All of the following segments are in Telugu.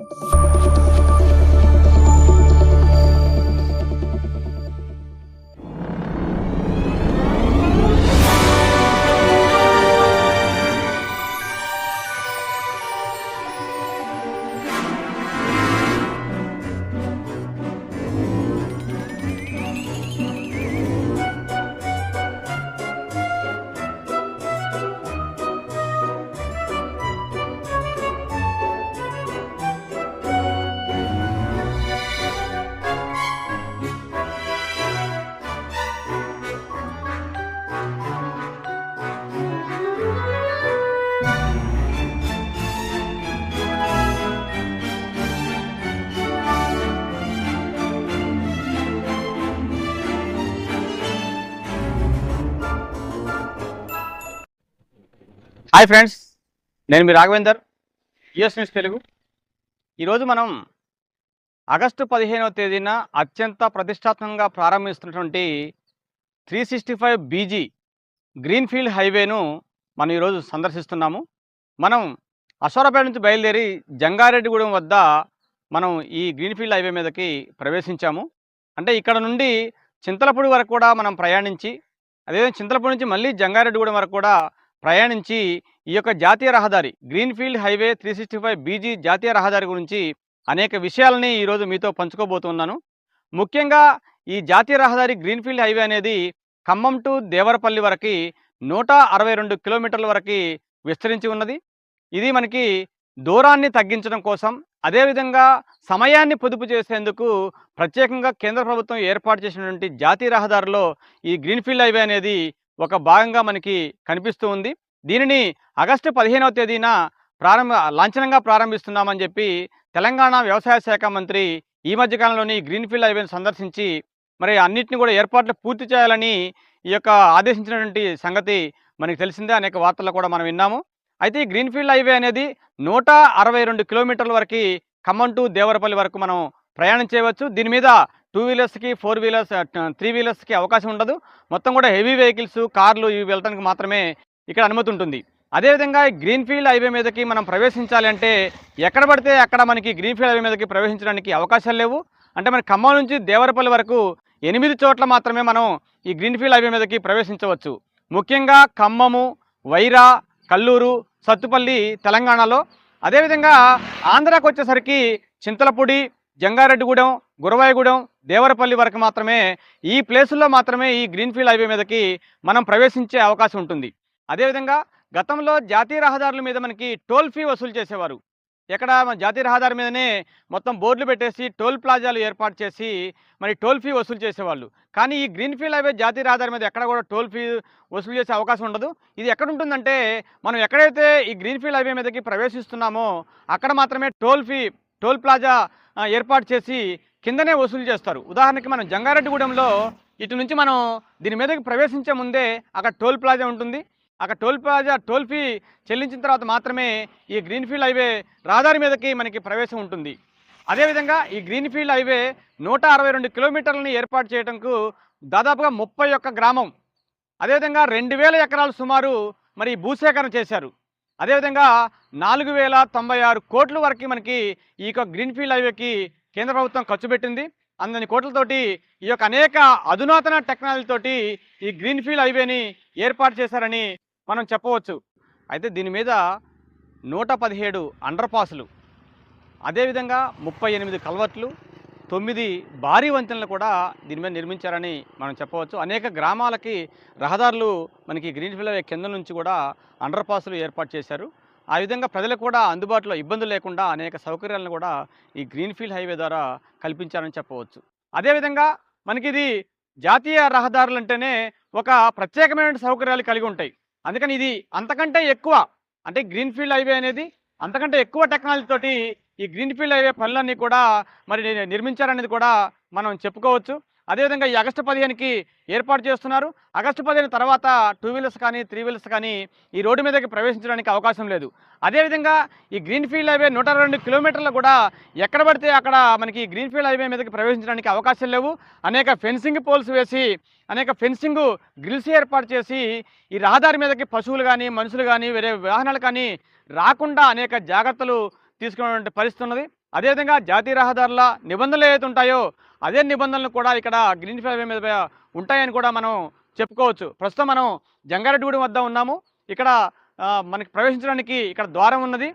you హాయ్ ఫ్రెండ్స్ నేను మీ రాఘవేందర్ యుఎస్ న్యూస్ తెలుగు. ఈరోజు మనం ఆగస్టు పదిహేనవ తేదీన అత్యంత ప్రతిష్టాత్మకంగా ప్రారంభిస్తున్నటువంటి three sixty five B G greenfield హైవేను మనం ఈరోజు సందర్శిస్తున్నాము. మనం అశ్వరపేట నుంచి బయలుదేరి జంగారెడ్డిగూడెం వద్ద మనం ఈ గ్రీన్ఫీల్డ్ హైవే మీదకి ప్రవేశించాము. అంటే ఇక్కడ నుండి చింతలపూడి వరకు కూడా మనం ప్రయాణించి అదేవిధంగా చింతలపూడి నుంచి మళ్ళీ జంగారెడ్డిగూడెం వరకు కూడా ప్రయాణించి ఈ యొక్క జాతీయ రహదారి greenfield highway three sixty five B G జాతీయ రహదారి గురించి అనేక విషయాలని ఈరోజు మీతో పంచుకోబోతున్నాను. ముఖ్యంగా ఈ జాతీయ రహదారి గ్రీన్ఫీల్డ్ హైవే అనేది ఖమ్మం టు దేవరపల్లి వరకు నూట అరవై రెండు కిలోమీటర్ల వరకు విస్తరించి ఉన్నది. ఇది మనకి దూరాన్ని తగ్గించడం కోసం అదేవిధంగా సమయాన్ని పొదుపు చేసేందుకు ప్రత్యేకంగా కేంద్ర ప్రభుత్వం ఏర్పాటు చేసినటువంటి జాతీయ రహదారిలో ఈ గ్రీన్ఫీల్డ్ హైవే అనేది ఒక భాగంగా మనకి కనిపిస్తూ ఉంది. దీనిని ఆగస్టు పదిహేనవ తేదీన ప్రారంభ లాంఛనంగా ప్రారంభిస్తున్నామని చెప్పి తెలంగాణ వ్యవసాయ శాఖ మంత్రి ఈ మధ్యకాలంలోని గ్రీన్ఫీల్డ్ హైవేను సందర్శించి మరి అన్నింటిని కూడా ఏర్పాట్లు పూర్తి చేయాలని ఈ యొక్క ఆదేశించినటువంటి సంగతి మనకి తెలిసిందే. అనేక వార్తల్లో కూడా మనం విన్నాము. అయితే ఈ గ్రీన్ఫీల్డ్ హైవే అనేది నూట అరవై రెండు కిలోమీటర్ల వరకు ఖమ్మం టు దేవరపల్లి వరకు మనం ప్రయాణం చేయవచ్చు. దీని మీద టూ వీలర్స్కి ఫోర్ వీలర్స్ త్రీ వీలర్స్కి అవకాశం ఉండదు. మొత్తం కూడా హెవీ వెహికల్స్ కార్లు ఇవి వెళ్ళడానికి మాత్రమే ఇక్కడ అనుమతి ఉంటుంది. అదేవిధంగా ఈ గ్రీన్ఫీల్డ్ హైవే మీదకి మనం ప్రవేశించాలి అంటే ఎక్కడ పడితే అక్కడ మనకి గ్రీన్ఫీల్డ్ హైవే మీదకి ప్రవేశించడానికి అవకాశాలు లేవు. అంటే మన ఖమ్మం నుంచి దేవరపల్లి వరకు ఎనిమిది చోట్ల మాత్రమే మనం ఈ గ్రీన్ఫీల్డ్ హైవే మీదకి ప్రవేశించవచ్చు. ముఖ్యంగా ఖమ్మము వైరా కల్లూరు సత్తుపల్లి తెలంగాణలో. అదేవిధంగా ఆంధ్రాకు వచ్చేసరికి చింతలపూడి జంగారెడ్డిగూడెం గురవాయగూడెం దేవరపల్లి వరకు మాత్రమే ఈ ప్లేసుల్లో మాత్రమే ఈ గ్రీన్ఫీల్డ్ హైవే మీదకి మనం ప్రవేశించే అవకాశం ఉంటుంది. అదేవిధంగా గతంలో జాతీయ రహదారుల మీద మనకి టోల్ ఫీ వసూలు చేసేవారు. ఎక్కడ మన జాతీయ రహదారి మీదనే మొత్తం బోర్డులు పెట్టేసి టోల్ ప్లాజాలు ఏర్పాటు చేసి మరి టోల్ ఫీ వసూలు చేసేవాళ్ళు. కానీ ఈ గ్రీన్ఫీల్డ్ హైవే జాతీయ రహదారి మీద ఎక్కడ కూడా టోల్ ఫీ వసూలు చేసే అవకాశం ఉండదు. ఇది ఎక్కడ ఉంటుందంటే మనం ఎక్కడైతే ఈ గ్రీన్ఫీల్డ్ హైవే మీదకి ప్రవేశిస్తున్నామో అక్కడ మాత్రమే టోల్ ఫీ టోల్ ప్లాజా ఏర్పాటు చేసి కిందనే వసూలు చేస్తారు. ఉదాహరణకి మనం జంగారెడ్డిగూడెంలో ఇటు నుంచి మనం దీని మీదకి ప్రవేశించే ముందే అక్కడ టోల్ ప్లాజా ఉంటుంది. అక్కడ టోల్ ప్లాజా టోల్ ఫీ చెల్లించిన తర్వాత మాత్రమే ఈ గ్రీన్ఫీల్డ్ హైవే రహదారి మీదకి మనకి ప్రవేశం ఉంటుంది. అదేవిధంగా ఈ గ్రీన్ఫీల్డ్ హైవే నూట అరవై రెండు కిలోమీటర్లని ఏర్పాటు చేయడంకు దాదాపుగా ముప్పై ఒక్క గ్రామం. అదేవిధంగా రెండు వేల ఎకరాలు సుమారు మరి భూసేకరణ చేశారు. అదేవిధంగా నాలుగు వేల తొంభై ఆరు కోట్ల వరకు మనకి ఈ యొక్క గ్రీన్ఫీల్డ్ హైవేకి కేంద్ర ప్రభుత్వం ఖర్చు పెట్టింది. అందని కోట్లతోటి ఈ యొక్క అనేక అధునాతన టెక్నాలజీతోటి ఈ గ్రీన్ఫీల్డ్ హైవేని ఏర్పాటు చేశారని మనం చెప్పవచ్చు. అయితే దీని మీద నూట పదిహేడు అండర్ పాసులు అదేవిధంగా ముప్పై ఎనిమిది కల్వర్ట్లు తొమ్మిది భారీ వంతెనలు కూడా దీని మీద నిర్మించారని మనం చెప్పవచ్చు. అనేక గ్రామాలకి రహదారులు మనకి గ్రీన్ఫీల్డ్ ఫీల్డ్ కింద నుంచి కూడా అండర్ పాసులు ఏర్పాటు చేశారు. ఆ విధంగా ప్రజలకు కూడా అందుబాటులో ఇబ్బందులు లేకుండా అనేక సౌకర్యాలను కూడా ఈ గ్రీన్ఫీల్డ్ హైవే ద్వారా కల్పించారని చెప్పవచ్చు. అదేవిధంగా మనకి ఇది జాతీయ రహదారులు అంటేనే ఒక ప్రత్యేకమైన సౌకర్యాలు కలిగి ఉంటాయి. అందుకని ఇది అంతకంటే ఎక్కువ అంటే గ్రీన్ఫీల్డ్ హైవే అనేది అంతకంటే ఎక్కువ టెక్నాలజీతోటి ఈ గ్రీన్ఫీల్డ్ హైవే పనులన్నీ కూడా మరి నిర్మించారనేది కూడా మనం చెప్పుకోవచ్చు. అదేవిధంగా ఈ ఆగస్టు పదిహేనుకి ఏర్పాటు చేస్తున్నారు. ఆగస్టు పదిహేను తర్వాత టూ వీలర్స్ కానీ త్రీ వీలర్స్ కానీ ఈ రోడ్డు మీదకి ప్రవేశించడానికి అవకాశం లేదు. అదేవిధంగా ఈ గ్రీన్ఫీల్డ్ హైవే నూట రెండు కిలోమీటర్లు కూడా ఎక్కడ పడితే అక్కడ మనకి గ్రీన్ఫీల్డ్ హైవే మీదకి ప్రవేశించడానికి అవకాశం లేవు. అనేక ఫెన్సింగ్ పోల్స్ వేసి అనేక ఫెన్సింగ్ గ్రిల్స్ ఏర్పాటు చేసి ఈ రహదారి మీదకి పశువులు కానీ మనుషులు కానీ వేరే వాహనాలు కానీ రాకుండా అనేక జాగ్రత్తలు తీసుకున్నటువంటి పరిస్థితి ఉన్నది. అదేవిధంగా జాతీయ రహదారుల నిబంధనలు ఏవైతే ఉంటాయో అదే నిబంధనలు కూడా ఇక్కడ గ్రీన్ ఫీల్డ్ మీద ఉంటాయని కూడా మనం చెప్పుకోవచ్చు. ప్రస్తుతం మనం జంగారెడ్డిగూడెం వద్ద ఉన్నాము. ఇక్కడ మనకి ప్రవేశించడానికి ఇక్కడ ద్వారం ఉన్నది.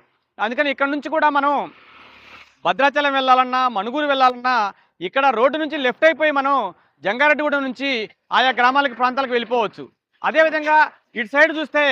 అందుకని ఇక్కడ నుంచి కూడా మనం భద్రాచలం వెళ్ళాలన్నా మణుగూరు వెళ్ళాలన్నా ఇక్కడ రోడ్డు నుంచి లెఫ్ట్ అయిపోయి మనం జంగారెడ్డిగూడెం నుంచి ఆయా గ్రామాలకి ప్రాంతాలకు వెళ్ళిపోవచ్చు. అదేవిధంగా ఇటు సైడ్ చూస్తే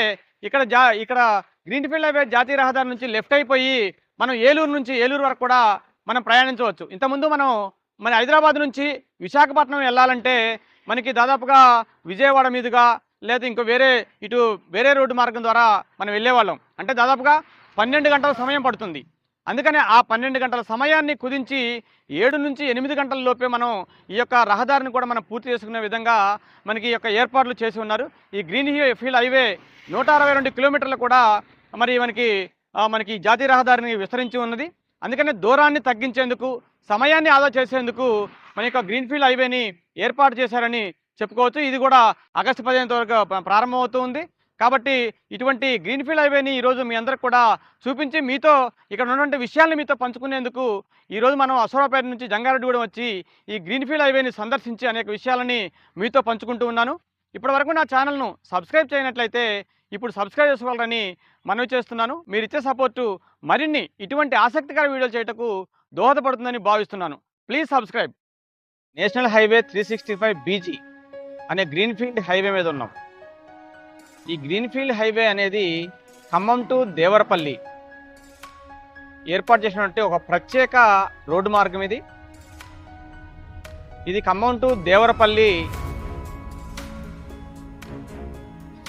ఇక్కడ జా ఇక్కడ గ్రీన్ ఫీల్డ్ హైవే జాతీయ రహదారి నుంచి లెఫ్ట్ అయిపోయి మనం ఏలూరు నుంచి ఏలూరు వరకు కూడా మనం ప్రయాణించవచ్చు. ఇంతకుముందు మనం మన హైదరాబాద్ నుంచి విశాఖపట్నం వెళ్ళాలంటే మనకి దాదాపుగా విజయవాడ మీదుగా లేదా ఇంకో వేరే ఇటు వేరే రోడ్డు మార్గం ద్వారా మనం వెళ్ళేవాళ్ళం. అంటే దాదాపుగా పన్నెండు గంటల సమయం పడుతుంది. అందుకనే ఆ పన్నెండు గంటల సమయాన్ని కుదించి ఏడు నుంచి ఎనిమిది గంటల లోపే మనం ఈ యొక్క రహదారిని కూడా మనం పూర్తి చేసుకునే విధంగా మనకి ఈ యొక్క ఏర్పాట్లు చేసి ఉన్నారు. ఈ గ్రీన్ హీ- ఫీల్డ్ హైవే నూట అరవై రెండు కిలోమీటర్లు కూడా మరి మనకి మనకి జాతీయ రహదారిని విస్తరించి ఉన్నది. అందుకనే దూరాన్ని తగ్గించేందుకు సమయాన్ని ఆదా చేసేందుకు మన యొక్క గ్రీన్ ఫీల్డ్ హైవేని ఏర్పాటు చేశారని చెప్పుకోవచ్చు. ఇది కూడా ఆగస్టు పదిహేను వరకు ప్రారంభమవుతూ ప్రారంభమవుతుంది కాబట్టి ఇటువంటి గ్రీన్ ఫీల్డ్ హైవేని ఈరోజు మీ అందరికి కూడా చూపించి మీతో ఇక్కడ ఉన్నటువంటి విషయాల్ని మీతో పంచుకునేందుకు ఈరోజు మనం అసూరాపేట నుంచి జంగారెడ్డిగూడెం వచ్చి ఈ గ్రీన్ ఫీల్డ్ హైవేని సందర్శించి అనేక విషయాలని మీతో పంచుకుంటూ ఉన్నాను. ఇప్పటివరకు నా ఛానల్ను సబ్స్క్రైబ్ చేయనట్లయితే ఇప్పుడు సబ్స్క్రైబ్ చేసుకోవాలని మనవి చేస్తున్నాను. మీరు ఇచ్చే సపోర్టు మరిన్ని ఇటువంటి ఆసక్తికర వీడియోలు చేయటకు దోహదపడుతుందని భావిస్తున్నాను. Please subscribe. National highway three sixty five B G అనే గ్రీన్ఫీల్డ్ హైవే మీద ఉన్నాం. ఈ గ్రీన్ఫీల్డ్ హైవే అనేది ఖమ్మం టు దేవరపల్లి ఏర్పాటు చేసినటువంటి ఒక ప్రత్యేక రోడ్డు మార్గం ఇది. ఇది Khammam to Devarapalli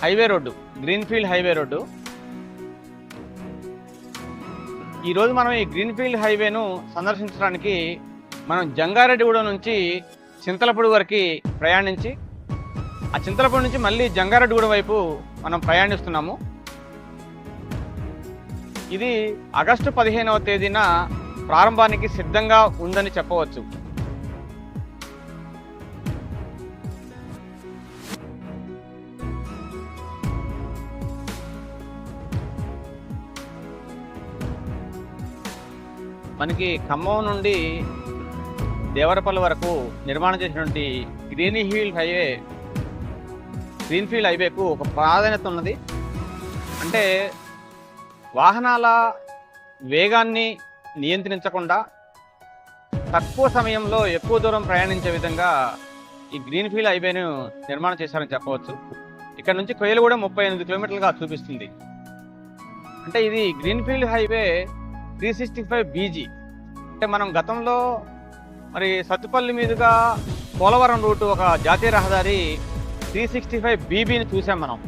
highway road. Greenfield highway road. ఈరోజు మనం ఈ గ్రీన్ ఫీల్డ్ హైవేను సందర్శించడానికి మనం జంగారెడ్డిగూడ నుంచి చింతలపూడి వరకు ప్రయాణించి ఆ చింతలపూడి నుంచి మళ్ళీ జంగారెడ్డిగూడ వైపు మనం ప్రయాణిస్తున్నాము. ఇది ఆగస్టు పదిహేనవ తేదీన ప్రారంభానికి సిద్ధంగా ఉందని చెప్పవచ్చు. మనకి ఖమ్మం నుండి దేవరపల్లి వరకు నిర్మాణం చేసినటువంటి గ్రీన్ హీల్ హైవే గ్రీన్ఫీల్డ్ హైవేకు ఒక ప్రాధాన్యత ఉన్నది. అంటే వాహనాల వేగాన్ని నియంత్రించకుండా తక్కువ సమయంలో ఎక్కువ దూరం ప్రయాణించే విధంగా ఈ గ్రీన్ఫీల్డ్ హైవేను నిర్మాణం చేశారని చెప్పవచ్చు. ఇక్కడ నుంచి కొయ్యలు కూడా ముప్పై ఎనిమిది కిలోమీటర్లుగా చూపిస్తుంది. అంటే ఇది greenfield highway three sixty five B G. అంటే మనం గతంలో మరి సత్తుపల్లి మీదుగా పోలవరం రూటు ఒక జాతీయ రహదారి త్రీ సిక్స్టీ ఫైవ్ బీబీని చూసాం మనం.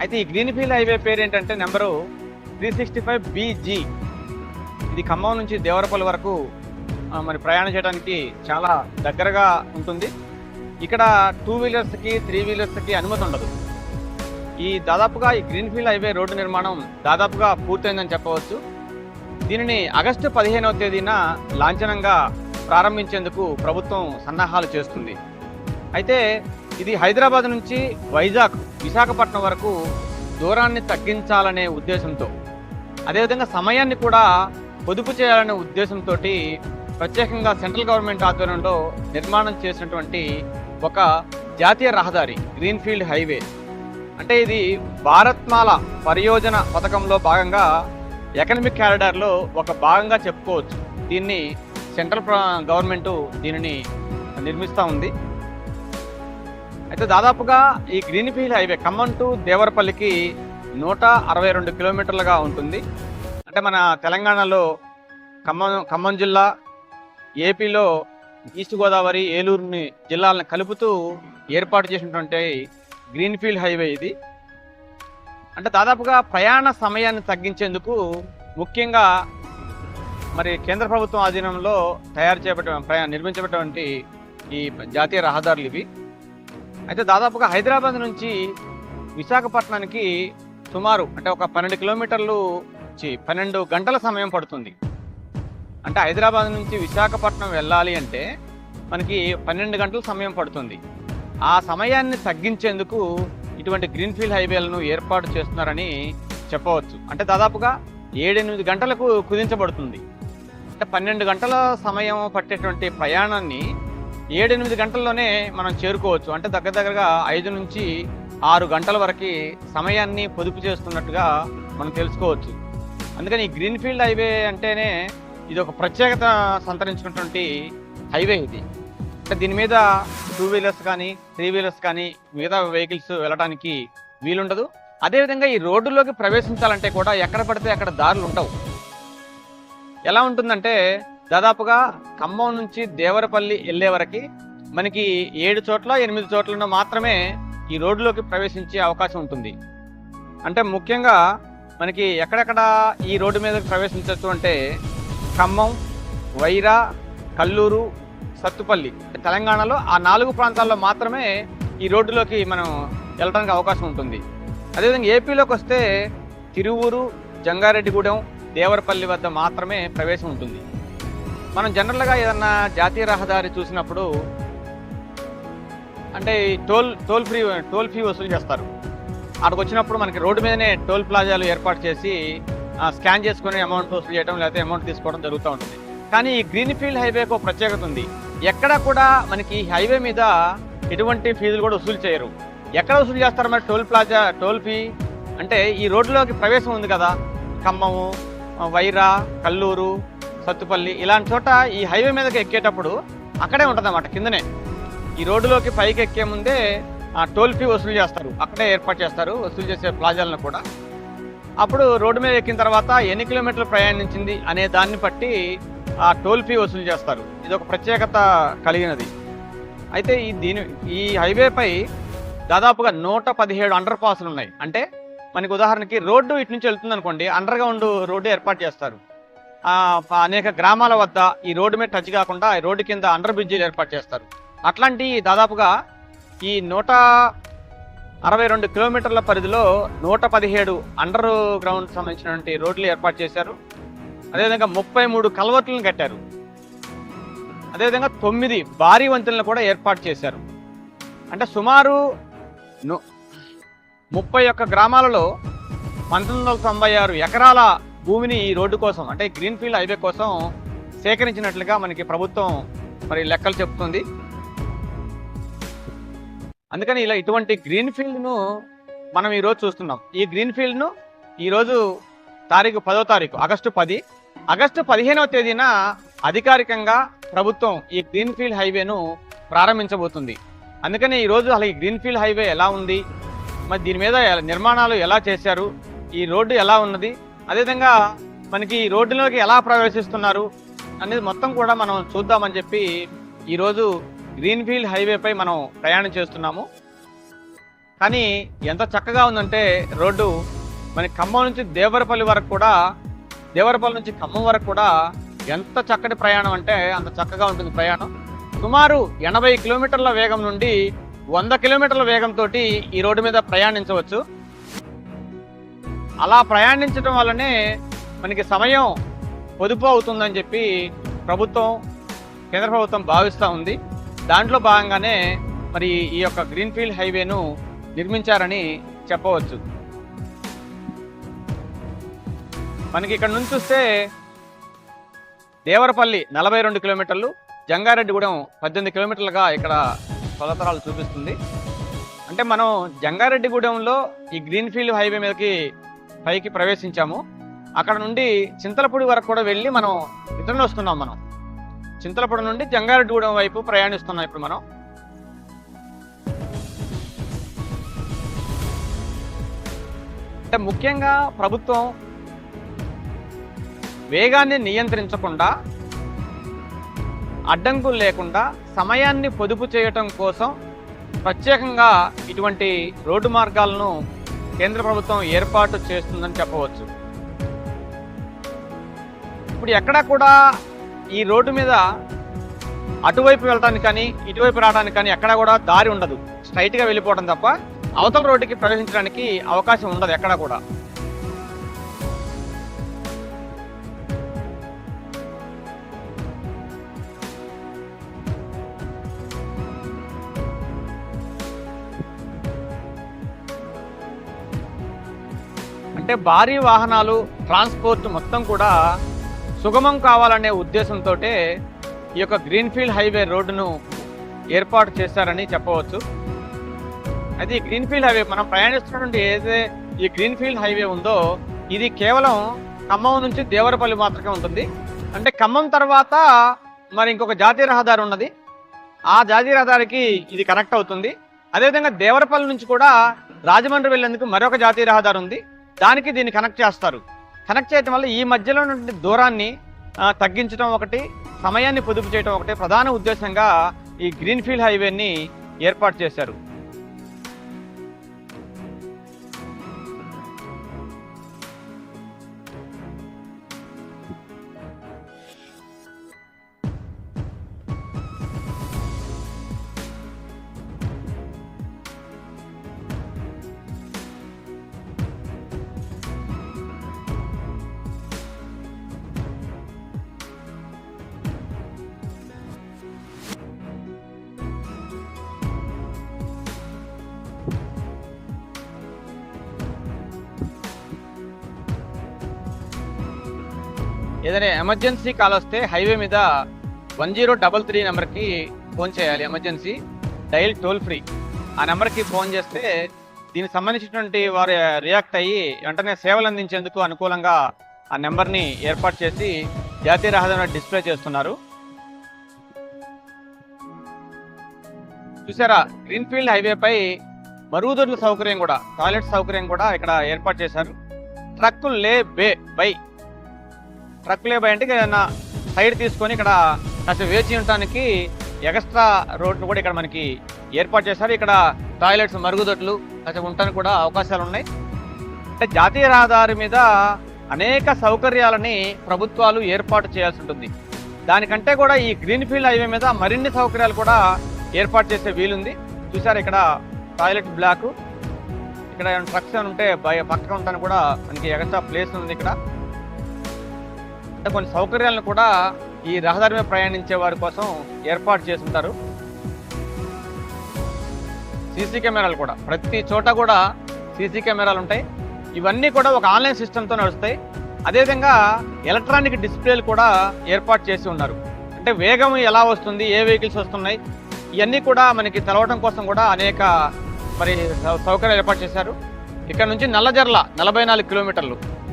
అయితే ఈ గ్రీన్ఫీల్డ్ హైవే పేరు ఏంటంటే number three sixty five B G. ఇది ఖమ్మం నుంచి దేవరపల్లి వరకు మరి ప్రయాణం చేయడానికి చాలా దగ్గరగా ఉంటుంది. ఇక్కడ టూ వీలర్స్కి త్రీ వీలర్స్కి అనుమతి ఉండదు. ఈ దాదాపుగా ఈ గ్రీన్ఫీల్డ్ హైవే రోడ్డు నిర్మాణం దాదాపుగా పూర్తయిందని చెప్పవచ్చు. దీనిని ఆగస్టు పదిహేనవ తేదీన లాంఛనంగా ప్రారంభించేందుకు ప్రభుత్వం సన్నాహాలు చేస్తుంది. అయితే ఇది హైదరాబాద్ నుంచి వైజాగ్ విశాఖపట్నం వరకు దూరాన్ని తగ్గించాలనే ఉద్దేశంతో అదేవిధంగా సమయాన్ని కూడా పొదుపు చేయాలనే ఉద్దేశంతో ప్రత్యేకంగా సెంట్రల్ గవర్నమెంట్ ఆధ్వర్యంలో నిర్మాణం చేసినటువంటి ఒక జాతీయ రహదారి గ్రీన్ఫీల్డ్ హైవే. అంటే ఇది భారత్మాల పరియోజన పథకంలో భాగంగా ఎకనమిక్ క్యారిడార్లో ఒక భాగంగా చెప్పుకోవచ్చు. దీన్ని సెంట్రల్ గవర్నమెంటు గవర్నమెంట్ దీనిని నిర్మిస్తూ ఉంది. అయితే దాదాపుగా ఈ greenfield highway Khammam to దేవరపల్లికి నూట అరవై రెండు కిలోమీటర్లుగా ఉంటుంది. అంటే మన తెలంగాణలో ఖమ్మం ఖమ్మం జిల్లా ఏపీలో ఈస్ట్ గోదావరి ఏలూరుని జిల్లాలను కలుపుతూ ఏర్పాటు చేసినటువంటి గ్రీన్ ఫీల్డ్ హైవే ఇది. అంటే దాదాపుగా ప్రయాణ సమయాన్ని తగ్గించేందుకు ముఖ్యంగా మరి కేంద్ర ప్రభుత్వం ఆధీనంలో తయారు చేయబట్ట ప్రయాణ నిర్మించబడినటువంటి ఈ జాతీయ రహదారులు ఇవి. అయితే దాదాపుగా హైదరాబాద్ నుంచి విశాఖపట్నానికి సుమారు అంటే ఒక పన్నెండు కిలోమీటర్లు పన్నెండు గంటల సమయం పడుతుంది. అంటే హైదరాబాద్ నుంచి విశాఖపట్నం వెళ్ళాలి అంటే మనకి పన్నెండు గంటల సమయం పడుతుంది. ఆ సమయాన్ని తగ్గించేందుకు ఇటువంటి గ్రీన్ఫీల్డ్ హైవేలను ఏర్పాటు చేస్తున్నారని చెప్పవచ్చు. అంటే దాదాపుగా ఏడెనిమిది గంటలకు కుదించబడుతుంది. అంటే పన్నెండు గంటల సమయం పట్టేటువంటి ప్రయాణాన్ని ఏడెనిమిది గంటల్లోనే మనం చేరుకోవచ్చు. అంటే దగ్గర దగ్గరగా ఐదు నుంచి ఆరు గంటల వరకు సమయాన్ని పొదుపు చేస్తున్నట్టుగా మనం తెలుసుకోవచ్చు. అందుకని ఈ గ్రీన్ఫీల్డ్ హైవే అంటేనే ఇది ఒక ప్రత్యేకత సంతరించుకున్నటువంటి హైవే ఇది. దీని మీద టూ వీలర్స్ కానీ త్రీ వీలర్స్ కానీ మిగతా వెహికల్స్ వెళ్ళడానికి వీలుండదు. అదేవిధంగా ఈ రోడ్డులోకి ప్రవేశించాలంటే కూడా ఎక్కడ పడితే అక్కడ దారులు ఉండవు. ఎలా ఉంటుందంటే దాదాపుగా ఖమ్మం నుంచి దేవరపల్లి వెళ్ళే వరకు మనకి ఏడు చోట్ల ఎనిమిది చోట్ల మాత్రమే ఈ రోడ్డులోకి ప్రవేశించే అవకాశం ఉంటుంది. అంటే ముఖ్యంగా మనకి ఎక్కడెక్కడ ఈ రోడ్డు మీద ప్రవేశించవచ్చు అంటే ఖమ్మం వైరా కల్లూరు సత్తుపల్లి. తెలంగాణలో ఆ నాలుగు ప్రాంతాల్లో మాత్రమే ఈ రోడ్డులోకి మనం వెళ్ళడానికి అవకాశం ఉంటుంది. అదేవిధంగా ఏపీలోకి వస్తే తిరువూరు జంగారెడ్డిగూడెం దేవరపల్లి వద్ద మాత్రమే ప్రవేశం ఉంటుంది. మనం జనరల్గా ఏదన్నా జాతీయ రహదారి చూసినప్పుడు అంటే ఈ toll toll free toll fee వసూలు చేస్తారు. అక్కడికి వచ్చినప్పుడు మనకి రోడ్డు మీదనే టోల్ ప్లాజాలు ఏర్పాటు చేసి స్కాన్ చేసుకుని అమౌంట్ వసూలు చేయడం లేకపోతే అమౌంట్ తీసుకోవడం జరుగుతూ ఉంటుంది. కానీ ఈ గ్రీన్ ఫీల్డ్ హైవేకి ఒక ప్రత్యేకత ఉంది. ఎక్కడ కూడా మనకి ఈ హైవే మీద ఎటువంటి ఫీజులు కూడా వసూలు చేయరు. ఎక్కడ వసూలు చేస్తారు మరి టోల్ ప్లాజా టోల్ ఫీ అంటే ఈ రోడ్డులోకి ప్రవేశం ఉంది కదా ఖమ్మము వైరా కల్లూరు సత్తుపల్లి ఇలాంటి చోట ఈ హైవే మీదకి ఎక్కేటప్పుడు అక్కడే ఉంటుంది కిందనే. ఈ రోడ్డులోకి పైకి ఎక్కే ముందే ఆ టోల్ ఫీ వసూలు చేస్తారు. అక్కడే ఏర్పాటు చేస్తారు వసూలు చేసే ప్లాజాలను కూడా. అప్పుడు రోడ్డు మీద ఎక్కిన తర్వాత ఎన్ని కిలోమీటర్లు ప్రయాణించింది అనే దాన్ని బట్టి ఆ టోల్ ఫీ వసూలు చేస్తారు. ఇది ఒక ప్రత్యేకత కలిగినది. అయితే ఈ దీని ఈ హైవేపై దాదాపుగా నూట పదిహేడు అండర్ పాస్లు ఉన్నాయి. అంటే మనకి ఉదాహరణకి రోడ్డు ఇటు నుంచి వెళ్తుంది అనుకోండి అండర్ గ్రౌండ్ రోడ్డు ఏర్పాటు చేస్తారు. అనేక గ్రామాల వద్ద ఈ రోడ్డు మీద టచ్ కాకుండా ఈ రోడ్డు కింద అండర్ బ్రిడ్జిలు ఏర్పాటు చేస్తారు. అట్లాంటి దాదాపుగా ఈ నూట అరవై రెండు కిలోమీటర్ల పరిధిలో నూట పదిహేడు అండర్ గ్రౌండ్ సంబంధించినటువంటి రోడ్లు ఏర్పాటు చేశారు. అదేవిధంగా ముప్పై మూడు కల్వర్ట్లను కట్టారు. అదేవిధంగా తొమ్మిది భారీ వంతెనలు కూడా ఏర్పాటు చేశారు. అంటే సుమారు ముప్పై ఒక్క గ్రామాలలో పంతొమ్మిది వందల తొంభై ఆరు ఎకరాల భూమిని ఈ రోడ్డు కోసం అంటే గ్రీన్ ఫీల్డ్ హైవే కోసం సేకరించినట్లుగా మనకి ప్రభుత్వం మరి లెక్కలు చెప్తుంది. అందుకని ఇలా ఇటువంటి గ్రీన్ ఫీల్డ్ను మనం ఈరోజు చూస్తున్నాం. ఈ గ్రీన్ ఫీల్డ్ను ఈరోజు తారీఖు పదో తారీఖు ఆగస్టు పది ఆగస్టు పదిహేనవ తేదీన అధికారికంగా ప్రభుత్వం ఈ గ్రీన్ ఫీల్డ్ హైవేను ప్రారంభించబోతుంది. అందుకని ఈరోజు అసలు ఈ గ్రీన్ ఫీల్డ్ హైవే ఎలా ఉంది? మరి దీని మీద నిర్మాణాలు ఎలా చేశారు? ఈ రోడ్డు ఎలా ఉన్నది? అదేవిధంగా మనకి ఈ రోడ్డులోకి ఎలా ప్రవేశిస్తున్నారు? అనేది మొత్తం కూడా మనం చూద్దామని చెప్పి ఈరోజు గ్రీన్ ఫీల్డ్ హైవేపై మనం ప్రయాణం చేస్తున్నాము. కానీ ఎంత చక్కగా ఉందంటే రోడ్డు మన ఖమ్మం నుంచి దేవరపల్లి వరకు కూడా దేవరపల్లి నుంచి ఖమ్మం వరకు కూడా ఎంత చక్కటి ప్రయాణం అంటే అంత చక్కగా ఉంటుంది ప్రయాణం. సుమారు ఎనభై కిలోమీటర్ల వేగం నుండి వంద కిలోమీటర్ల వేగంతో ఈ రోడ్డు మీద ప్రయాణించవచ్చు. అలా ప్రయాణించడం వల్లనే మనకి సమయం పొదుపు అవుతుందని చెప్పి ప్రభుత్వం కేంద్ర ప్రభుత్వం భావిస్తూ ఉంది. దాంట్లో భాగంగానే మరి ఈ యొక్క గ్రీన్ఫీల్డ్ హైవేను నిర్మించారని చెప్పవచ్చు. మనకి ఇక్కడ నుంచి చూస్తే దేవరపల్లి నలభై రెండు కిలోమీటర్లు జంగారెడ్డిగూడెం పద్దెనిమిది కిలోమీటర్లుగా ఇక్కడ తొలతరాలు చూపిస్తుంది. అంటే మనం జంగారెడ్డిగూడెంలో ఈ గ్రీన్ఫీల్డ్ హైవే మీదకి పైకి ప్రవేశించాము. అక్కడ నుండి చింతలపూడి వరకు కూడా వెళ్ళి మనం రిటర్న్ వస్తున్నాం మనం. చింతలపూడి నుండి జంగారెడ్డిగూడెం వైపు ప్రయాణిస్తున్నాం ఇప్పుడు మనం. అంటే ముఖ్యంగా ప్రభుత్వం వేగాన్ని నియంత్రించకుండా అడ్డంకులు లేకుండా సమయాన్ని పొదుపు చేయటం కోసం ప్రత్యేకంగా ఇటువంటి రోడ్డు మార్గాలను కేంద్ర ప్రభుత్వం ఏర్పాటు చేస్తుందని చెప్పవచ్చు. ఇప్పుడు ఎక్కడా కూడా ఈ రోడ్డు మీద అటువైపు వెళ్ళడానికి కానీ ఇటువైపు రావడానికి కానీ ఎక్కడా కూడా దారి ఉండదు. స్ట్రైట్గా వెళ్ళిపోవడం తప్ప అవతల రోడ్డుకి ప్రవేశించడానికి అవకాశం ఉండదు ఎక్కడా కూడా. అంటే భారీ వాహనాలు ట్రాన్స్పోర్ట్ మొత్తం కూడా సుగమం కావాలనే ఉద్దేశంతో ఈ యొక్క గ్రీన్ఫీల్డ్ హైవే రోడ్డును ఏర్పాటు చేశారని చెప్పవచ్చు. అయితే ఈ గ్రీన్ఫీల్డ్ హైవే మనం ప్రయాణిస్తున్నటువంటి ఏదైతే ఈ గ్రీన్ఫీల్డ్ హైవే ఉందో ఇది కేవలం ఖమ్మం నుంచి దేవరపల్లి మాత్రమే ఉంటుంది. అంటే ఖమ్మం తర్వాత మరి ఇంకొక జాతీయ రహదారి ఉన్నది. ఆ జాతీయ రహదారికి ఇది కనెక్ట్ అవుతుంది. అదేవిధంగా దేవరపల్లి నుంచి కూడా రాజమండ్రి వెళ్ళేందుకు మరొక జాతీయ రహదారి ఉంది. దానికి దీన్ని కనెక్ట్ చేస్తారు. కనెక్ట్ చేయడం వల్ల ఈ మధ్యలో నుండి దూరాన్ని తగ్గించడం ఒకటి సమయాన్ని పొదుపు చేయడం ఒకటి ప్రధాన ఉద్దేశంగా ఈ గ్రీన్ఫీల్డ్ హైవేని ఏర్పాటు చేశారు. ఏదైనా ఎమర్జెన్సీ కాల్ వస్తే హైవే మీద వన్ జీరో డబల్ త్రీ నెంబర్కి ఫోన్ చేయాలి ఎమర్జెన్సీ డైల్ టోల్ ఫ్రీ ఆ నెంబర్కి ఫోన్ చేస్తే దీనికి సంబంధించినటువంటి వారు రియాక్ట్ అయ్యి వెంటనే సేవలు అందించేందుకు అనుకూలంగా ఆ నెంబర్ని ఏర్పాటు చేసి జాతీయ రహదారిని డిస్ప్లే చేస్తున్నారు. చూసారా గ్రీన్ఫీల్డ్ హైవేపై మరుగుదొడ్ల సౌకర్యం కూడా టాయిలెట్ సౌకర్యం కూడా ఇక్కడ ఏర్పాటు చేశారు. ట్రక్కులు లే బే బై ట్రక్ లేబై అంటే ఏదైనా సైడ్ తీసుకొని ఇక్కడ కాస్త వేచి ఉండటానికి ఎక్స్ట్రా రోడ్లు కూడా ఇక్కడ మనకి ఏర్పాటు చేశారు. ఇక్కడ టాయిలెట్స్ మరుగుదొడ్లు కాస్త ఉండటానికి కూడా అవకాశాలు ఉన్నాయి. అంటే జాతీయ రహదారి మీద అనేక సౌకర్యాలని ప్రభుత్వాలు ఏర్పాటు చేయాల్సి ఉంటుంది. దానికంటే కూడా ఈ గ్రీన్ఫీల్డ్ హైవే మీద మరిన్ని సౌకర్యాలు కూడా ఏర్పాటు చేసే వీలుంది. చూసారు ఇక్కడ టాయిలెట్ బ్లాక్. ఇక్కడ ఏమైనా ట్రక్స్ ఏమైనా ఉంటే బయ- పక్కన ఉంటాను కూడా మనకి ఎగస్ట్రా ప్లేస్ ఉంది ఇక్కడ. కొన్ని సౌకర్యాలను కూడా ఈ రహదారి మీద ప్రయాణించే వారి కోసం ఏర్పాటు చేస్తుంటారు సీసీ కెమెరాలు కూడా. ప్రతి చోట కూడా సీసీ కెమెరాలు ఉంటాయి. ఇవన్నీ కూడా ఒక ఆన్లైన్ సిస్టమ్తో నడుస్తాయి. అదేవిధంగా ఎలక్ట్రానిక్ డిస్ప్లేలు కూడా ఏర్పాటు చేసి ఉన్నారు. అంటే వేగం ఎలా వస్తుంది ఏ వెహికల్స్ వస్తున్నాయి ఇవన్నీ కూడా మనకి తెలవడం కోసం కూడా అనేక మరి సౌ- సౌకర్యాలు ఏర్పాటు చేశారు. ఇక్కడ నుంచి నల్లజర్ల నలభై నాలుగు కిలోమీటర్లు.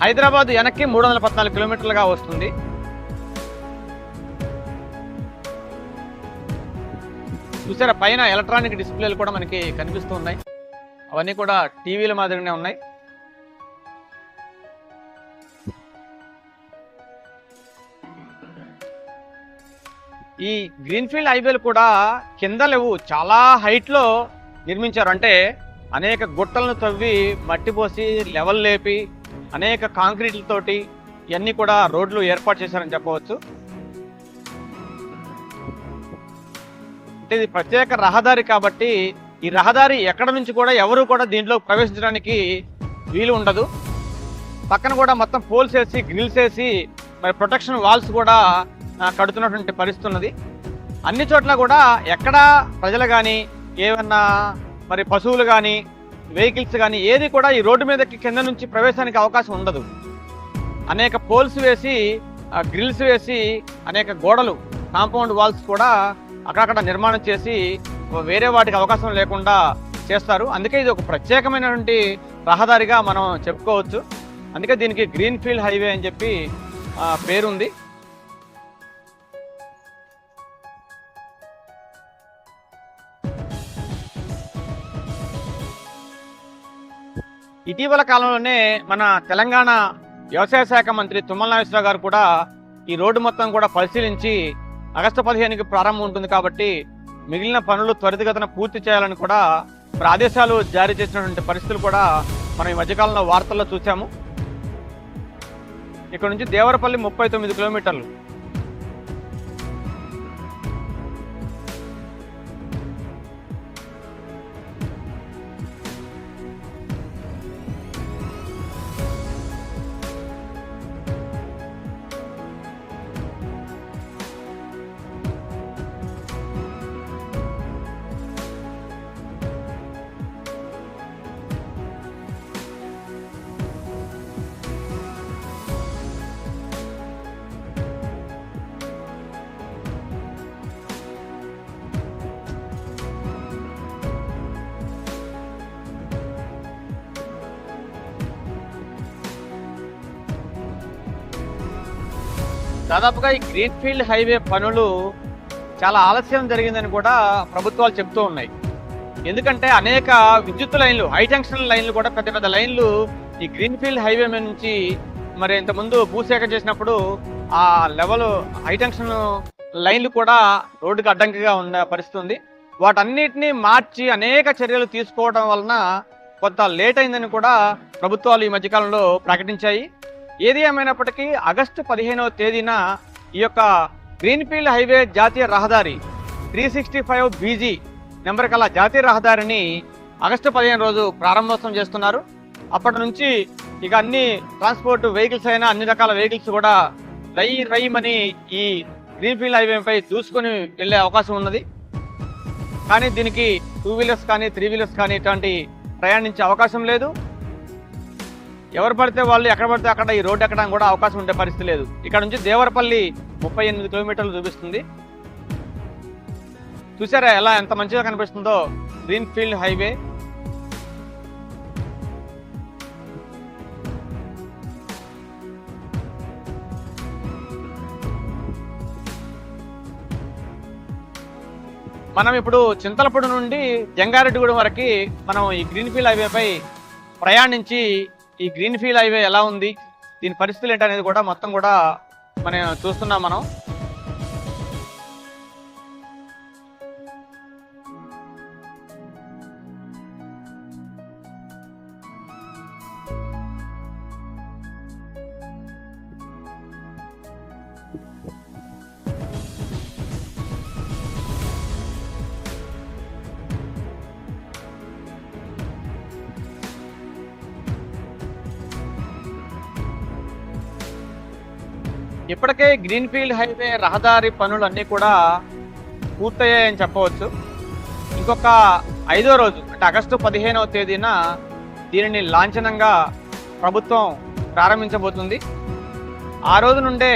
హైదరాబాద్ వెనక్కి మూడు వందల పద్నాలుగు కిలోమీటర్లుగా వస్తుంది. చూసారా పైన ఎలక్ట్రానిక్ డిస్ప్లేలు కూడా మనకి కనిపిస్తూ ఉన్నాయి అవన్నీ కూడా టీవీల మాదిరిగానే ఉన్నాయి. ఈ గ్రీన్ఫీల్డ్ హైవేలు కూడా కింద లేవు చాలా హైట్లో నిర్మించారు. అంటే అనేక గుట్టలను తవ్వి మట్టి పోసి లెవెల్ లేపి అనేక కాంక్రీట్లతోటి ఇవన్నీ కూడా రోడ్లు ఏర్పాటు చేశారని చెప్పవచ్చు. అంటే ఇది ప్రత్యేక రహదారి కాబట్టి ఈ రహదారి ఎక్కడ నుంచి కూడా ఎవరు కూడా దీంట్లో ప్రవేశించడానికి వీలు ఉండదు. పక్కన కూడా మొత్తం పోల్స్ వేసి గ్రిల్స్ వేసి మరి ప్రొటెక్షన్ వాల్స్ కూడా కడుతున్నటువంటి పరిస్థితి ఉన్నది. అన్ని చోట్ల కూడా ఎక్కడ ప్రజలు కానీ ఏమన్నా మరి పశువులు కానీ వెహికల్స్ కానీ ఏది కూడా ఈ రోడ్డు మీదకి కింద నుంచి ప్రవేశానికి అవకాశం ఉండదు. అనేక పోల్స్ వేసి గ్రిల్స్ వేసి అనేక గోడలు కాంపౌండ్ వాల్స్ కూడా అక్కడక్కడ నిర్మాణం చేసి వేరే వాటికి అవకాశం లేకుండా చేస్తారు. అందుకే ఇది ఒక ప్రత్యేకమైనటువంటి రహదారిగా మనం చెప్పుకోవచ్చు. అందుకే దీనికి గ్రీన్ ఫీల్డ్ హైవే అని చెప్పి పేరుంది. ఇటీవల కాలంలోనే మన తెలంగాణ వ్యవసాయ శాఖ మంత్రి తుమ్మల నాగేశ్వరరావు గారు కూడా ఈ రోడ్డు మొత్తం కూడా పరిశీలించి ఆగస్టు పదిహేనుకి ప్రారంభం ఉంటుంది కాబట్టి మిగిలిన పనులు త్వరితగతిన పూర్తి చేయాలని కూడా ప్రాదేశాలు ఆదేశాలు జారీ చేసినటువంటి పరిస్థితులు కూడా మనం ఈ మధ్యకాలంలో వార్తల్లో చూసాము ఇక్కడ నుంచి దేవరపల్లి ముప్పై తొమ్మిది కిలోమీటర్లు. దాదాపుగా ఈ గ్రీన్ ఫీల్డ్ హైవే పనులు చాలా ఆలస్యం జరిగిందని కూడా ప్రభుత్వాలు చెప్తూ ఉన్నాయి. ఎందుకంటే అనేక విద్యుత్ లైన్లు హై జంక్షన్ లైన్లు కూడా పెద్ద పెద్ద లైన్లు ఈ గ్రీన్ ఫీల్డ్ హైవే మీద నుంచి మరి ఇంతకుముందు భూసేకరణ చేసినప్పుడు ఆ లెవెల్ హై జంక్షన్ లైన్లు కూడా రోడ్డుకి అడ్డంకిగా ఉన్న పరిస్థితి ఉంది. వాటన్నిటిని మార్చి అనేక చర్యలు తీసుకోవడం వలన కొంత లేట్ అయిందని కూడా ప్రభుత్వాలు ఈ మధ్యకాలంలో ప్రకటించాయి. ఏది ఏమైనప్పటికీ ఆగస్టు పదిహేనవ తేదీన ఈ యొక్క గ్రీన్ఫీల్డ్ హైవే జాతీయ రహదారి three sixty five B G number కల జాతీయ రహదారిని ఆగస్టు పదిహేను రోజు ప్రారంభోత్సవం చేస్తున్నారు. అప్పటి నుంచి ఇక అన్ని ట్రాన్స్పోర్ట్ వెహికల్స్ అయినా అన్ని రకాల వెహికల్స్ కూడా రై రయ్యమని ఈ గ్రీన్ఫీల్డ్ హైవేపై దూసుకొని వెళ్ళే అవకాశం ఉన్నది. కానీ దీనికి టూ వీలర్స్ కానీ త్రీ వీలర్స్ కానీ ఇటువంటి ప్రయాణించే అవకాశం లేదు. ఎవరు పడితే వాళ్ళు ఎక్కడ పడితే అక్కడ ఈ రోడ్డు ఎక్కడానికి కూడా అవకాశం ఉండే పరిస్థితి లేదు. ఇక్కడ నుంచి దేవరపల్లి ముప్పై ఎనిమిది కిలోమీటర్లు చూపిస్తుంది. చూసారా ఎలా ఎంత మంచిగా కనిపిస్తుందో? Greenfield highway. మనం ఇప్పుడు చింతలపూడి నుండి జంగారెడ్డిగూడెం వరకు మనం ఈ గ్రీన్ ఫీల్డ్ హైవేపై ప్రయాణించి ఈ గ్రీన్ ఫీల్డ్ హైవే ఎలా ఉంది? దీని పరిస్థితులు ఏంటనేది అనేది కూడా మొత్తం కూడా మనం చూస్తున్నాం మనం. ఇప్పటికే గ్రీన్ఫీల్డ్ హైవే రహదారి పనులన్నీ కూడా పూర్తయ్యాయని చెప్పవచ్చు. ఇంకొక ఐదో రోజు అంటే ఆగస్టు పదిహేనవ తేదీన దీనిని లాంఛనంగా ప్రభుత్వం ప్రారంభించబోతుంది. ఆ రోజు నుండే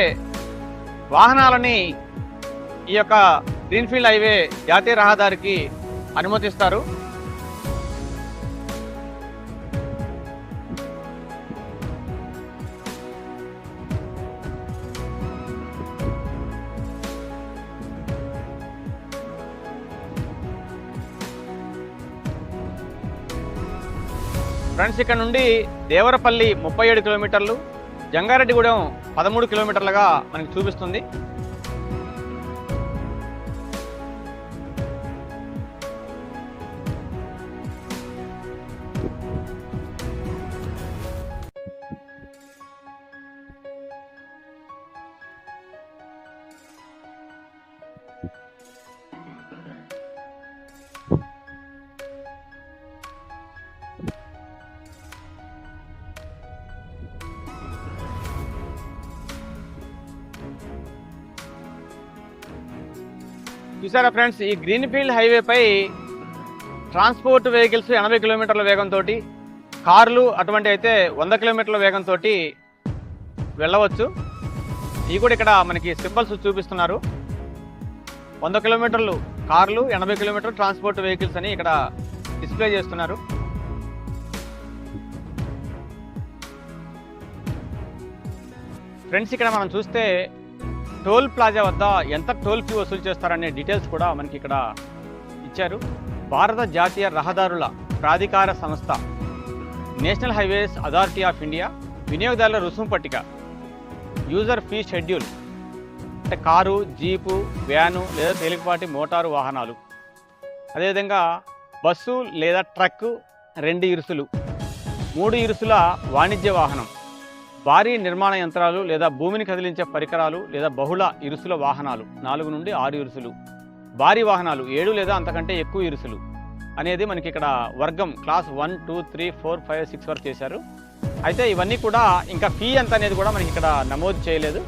వాహనాలని ఈ యొక్క గ్రీన్ఫీల్డ్ హైవే జాతీయ రహదారికి అనుమతిస్తారు. ఫ్రెండ్స్ ఇక్కడ నుండి దేవరపల్లి ముప్పై ఏడు కిలోమీటర్లు జంగారెడ్డిగూడెం పదమూడు కిలోమీటర్లుగా మనకి చూపిస్తుంది. చూసారా ఫ్రెండ్స్? ఈ గ్రీన్ ఫీల్డ్ హైవేపై ట్రాన్స్పోర్ట్ వెహికల్స్ ఎనభై కిలోమీటర్ల వేగంతో కార్లు అటువంటి అయితే వంద కిలోమీటర్ల వేగంతో వెళ్ళవచ్చు. ఇవి కూడా ఇక్కడ మనకి సింబల్స్ చూపిస్తున్నారు. వంద కిలోమీటర్లు కార్లు ఎనభై కిలోమీటర్లు ట్రాన్స్పోర్ట్ వెహికల్స్ అని ఇక్కడ డిస్ప్లే చేస్తున్నారు. ఫ్రెండ్స్ ఇక్కడ మనం చూస్తే టోల్ ప్లాజా వద్ద ఎంత టోల్ ఫీ వసూలు చేస్తారనే డీటెయిల్స్ కూడా మనకి ఇక్కడ ఇచ్చారు. భారత జాతీయ రహదారుల ప్రాధికార సంస్థ national highways authority of India వినియోగదారుల రుసుము పట్టిక యూజర్ ఫీ షెడ్యూల్ అంటే కారు జీపు వ్యాను లేదా తేలికపాటి మోటారు వాహనాలు. అదేవిధంగా బస్సు లేదా ట్రక్కు రెండు ఇరుసులు మూడు ఇరుసుల వాణిజ్య వాహనం. భారీ నిర్మాణ యంత్రాలు లేదా భూమిని కదిలించే పరికరాలు లేదా బహుళ ఇరుసుల వాహనాలు నాలుగు నుండి ఆరు ఇరుసులు. భారీ వాహనాలు ఏడు లేదా అంతకంటే ఎక్కువ ఇరుసులు అనేది మనకి ఇక్కడ వర్గం class one two three four five six వరకు చేశారు. అయితే ఇవన్నీ కూడా ఇంకా ఫీ ఎంత అనేది కూడా మనకి ఇక్కడ నమోదు చేయలేదు.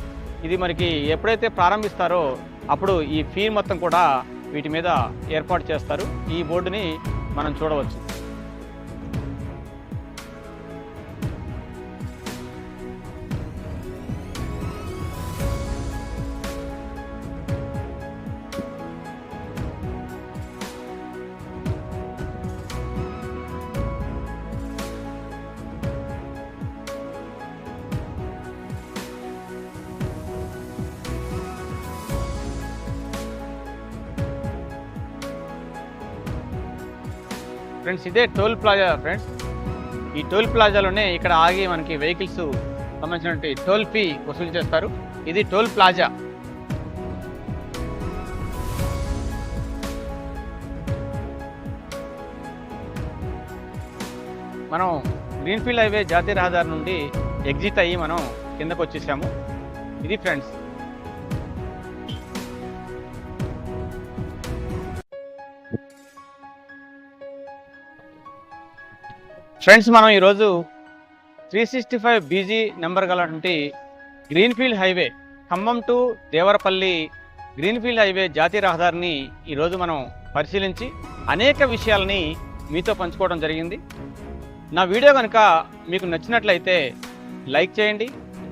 ఇది మనకి ఎప్పుడైతే ప్రారంభిస్తారో అప్పుడు ఈ ఫీ మొత్తం కూడా వీటి మీద ఏర్పాటు చేస్తారు. ఈ బోర్డుని మనం చూడవచ్చు. ఫ్రెండ్స్ ఇదే టోల్ ప్లాజా ఫ్రెండ్స్. ఈ టోల్ ప్లాజాలోనే ఇక్కడ ఆగి మనకి వెహికల్స్ సంబంధించినటువంటి టోల్ ఫీ వసూలు చేస్తారు. ఇది టోల్ ప్లాజా. మనం గ్రీన్ఫీల్డ్ హైవే జాతీయ రహదారి నుండి ఎగ్జిట్ అయ్యి మనం కిందకు వచ్చేసాము. ఇది ఫ్రెండ్స్ ఫ్రెండ్స్ మనం ఈరోజు three sixty five B G number గలటువంటి greenfield highway Khammam to Devarapalli greenfield highway జాతీయ రహదారిని ఈరోజు మనం పరిశీలించి అనేక విషయాలని మీతో పంచుకోవడం జరిగింది. నా వీడియో కనుక మీకు నచ్చినట్లయితే లైక్ చేయండి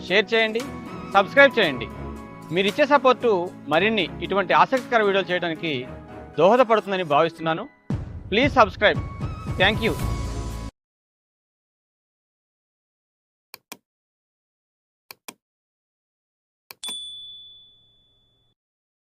షేర్ చేయండి సబ్స్క్రైబ్ చేయండి. మీరు ఇచ్చే సపోర్టు మరిన్ని ఇటువంటి ఆసక్తికర వీడియోలు చేయడానికి దోహదపడుతుందని భావిస్తున్నాను. Please subscribe thank you